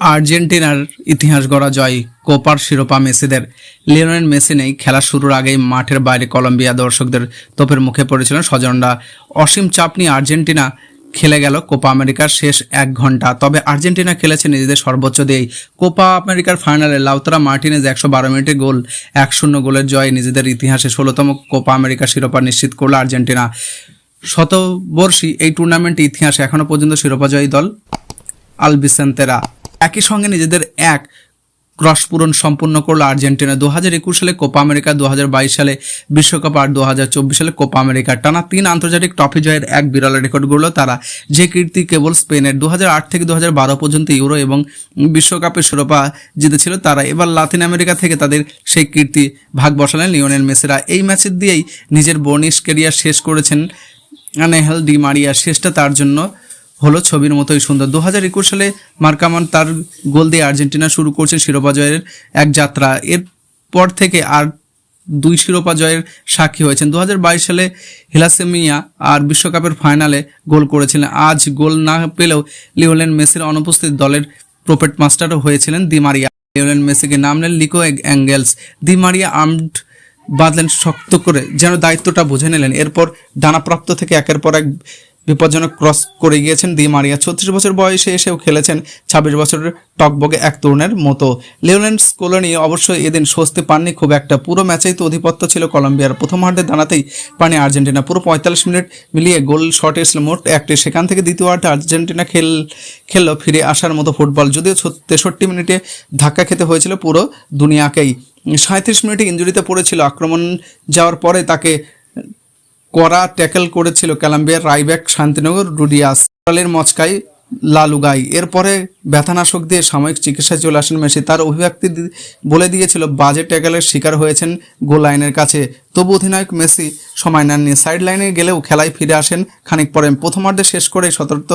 আর্জেন্টিনার ইতিহাস গড়া জয় কোপার শিরোপা মেসিদের। লিওনেল মেসি নেই, খেলা শুরুর আগেই মাঠের বাইরে কলম্বিয়া দর্শকদের তোপের মুখে পড়েছিলেন স্বজনরা। অসীম চাপ নিয়ে আর্জেন্টিনা খেলে গেল কোপা আমেরিকার শেষ এক ঘণ্টা। তবে আর্জেন্টিনা খেলেছে নিজেদের সর্বোচ্চ দিয়েই। কোপা আমেরিকার ফাইনালে লাউতরা মার্টিনেজ একশো বারো মিনিটে গোল, এক শূন্য গোলের জয়ে নিজেদের ইতিহাসে ষোলোতম কোপা আমেরিকা শিরোপা নিশ্চিত করল আর্জেন্টিনা। শতবর্ষী এই টুর্নামেন্টের ইতিহাসে এখনও পর্যন্ত শিরোপা জয়ী দল আলবিসেন্তেরা। একই সঙ্গে নিজেদের এক ক্রস পূরণ সম্পূর্ণ করল আর্জেন্টিনা। দু হাজার একুশ সালে কোপা আমেরিকা দু হাজার বাইশ সালে বিশ্বকাপ আর দু হাজার চব্বিশ সালে কোপা আমেরিকা। টানা তিন আন্তর্জাতিক ট্রফি জয়ের এক বিরল রেকর্ড গড়ল তারা। যে কীর্তি কেবল স্পেনের। দু হাজার আট থেকে দু হাজার বারো পর্যন্ত ইউরো এবং বিশ্বকাপের শিরোপা জিতেছিল তারা। এবার লাতিন আমেরিকা থেকে তাদের সেই কীর্তি ভাগ বসালেন লিওনেল মেসিরা। এই ম্যাচের দিয়েই নিজের বর্নিশ কেরিয়ার শেষ করেছেন নেহেল ডি মারিয়া শেষটা তার জন্য হলো ছবির মতোই সুন্দর। দু হাজার একুশ সালে মার্কামান তার গোল দিয়ে আর্জেন্টিনা শুরু করছে শিরোপা জয়ের এক যাত্রা। এরপর থেকে আর দুই শিরোপা জয়ের সাক্ষী হয়েছেন। দু সালে হিলাসেমিয়া আর বিশ্বকাপের ফাইনালে গোল করেছিলেন। আজ গোল না পেলেও লিওলেন মেসির অনুপস্থিত দলের প্রোপেট মাস্টারও হয়েছিলেন দি মারিয়া। লিওলেন মেসিকে নামলেন লিকো অ্যাঙ্গেলস দি মারিয়া আর্মড বাঁধলেন শক্ত করে যেন দায়িত্বটা বুঝে নিলেন। এরপর ডানাপ্রাপ্ত থেকে একের পর এক বিপজ্জনক ক্রস করে গিয়েছেন দি মারিয়া। ছত্রিশ বছর বয়সে এসেও খেলেছেন ছাব্বিশ বছরের টকবগে এক তরুণের মতো। লিওনেল স্কোলনি অবশ্যই এদিন স্বস্তি পাননি খুব একটা। পুরো ম্যাচেই তো অধিপত্য ছিল কলম্বিয়ার। প্রথম হার্ডে দাঁড়াতেই পানি আর্জেন্টিনা। পুরো পঁয়তাল্লিশ মিনিট মিলিয়ে গোল শট এসেছিল মোট একটি। সেখান থেকে দ্বিতীয় হার্ডে আর্জেন্টিনা খেল, খেললো ফিরে আসার মতো ফুটবল। যদিও তেষট্টি মিনিটে ধাক্কা খেতে হয়েছিল পুরো দুনিয়াকেই। সাঁত্রিশ মিনিটে ইঞ্জুরিতে পড়েছিল। আক্রমণ যাওয়ার পরে তাকে কড়া ট্যাকেল করেছিল ক্যালাম্বিয়ার রাইব্যাক শান্তিনগর রুডিয়াস দলের মচকাই লালুগাই এরপরে ব্যথানাশক দিয়ে সাময়িক চিকিৎসায় চলে আসেন মেসি। তার অভিব্যক্তি বলে দিয়েছিল, বাজে ট্যাকেলের শিকার হয়েছেন গোল লাইনের কাছে। তবু অধিনায়ক মেসি সময় নেননি। সাইড লাইনে গেলেও খেলায় ফিরে আসেন খানিক পরে। প্রথমার্ধে শেষ করে সতর্ক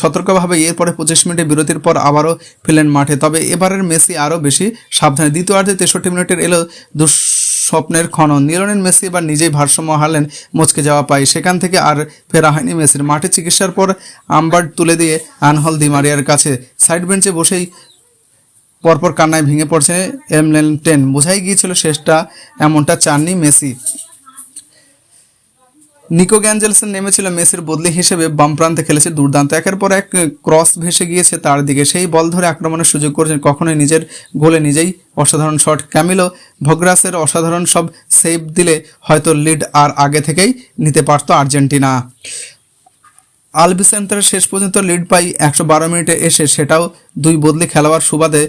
সতর্কভাবে এরপরে পঁচিশ মিনিটে বিরতির পর আবারও ফেলেন মাঠে। তবে এবারের মেসি আরও বেশি সাবধানে। দ্বিতীয়ার্ধে তেষট্টি মিনিটের এলো দুঃস্বপ্নের খনন। নিলনের মেসি এবার নিজেই ভারসাম্য হারলেন, মুচকে যাওয়া পায়। সেখান থেকে আর ফেরা হয়নি মেসির। মাঠে চিকিৎসার পর আম্বার্ড তুলে দিয়ে আনহল দিমারিয়ার কাছে। সাইড বেঞ্চে বসেই পরপর কান্নায় ভেঙে পড়ছে এমলেন টেন। বোঝাই গিয়েছিল শেষটা এমনটা চাননি মেসি। নিকো গ্যাঞ্জেলসন নেমেছিল মেসির বদলি হিসেবে বাম প্রান্তে খেলেছে দুর্দান্ত। একের পর এক ক্রস ভেসে গিয়েছে তার দিকে। সেই বল ধরে আক্রমণের সুযোগ করেছেন কখনোই নিজের গোলে নিজেই। অসাধারণ শট ক্যামিলো ভগ্রাসের অসাধারণ সব সেভ দিলে হয়তো লিড আর আগে থেকেই নিতে পারতো আর্জেন্টিনা। আলবিসেন্টার শেষ পর্যন্ত লিড পাই একশো বারো মিনিটে এসে সেটাও দুই বদলি খেলোয়াড় সুবাদে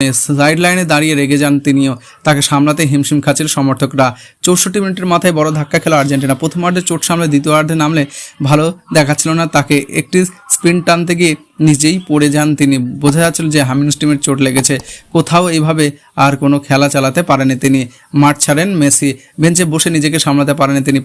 সাইড লাইনে দাঁড়িয়ে রেগে যান তিনিও। তাকে সামলাতে হিমশিম খাচ্ছিল সমর্থকরা। চৌষট্টি মিনিটের মাথায় বড় ধাক্কা খেলো আর্জেন্টিনা। প্রথমার্ধে চোট সামলে দ্বিতীয়ার্ধে নামলে ভালো দেখাচ্ছিল না। তাকে একটি স্পিন টানতে গিয়ে নিজেই পড়ে যান তিনি। বোঝা যাচ্ছিল যে হামিনস্টিমের চোট লেগেছে। কোথাও এইভাবে আর কোনো খেলা চালাতে পারেনি তিনি। মাঠ ছাড়েন মেসি। বেঞ্চে বসে নিজেকে সামলাতে পারেনি তিনি।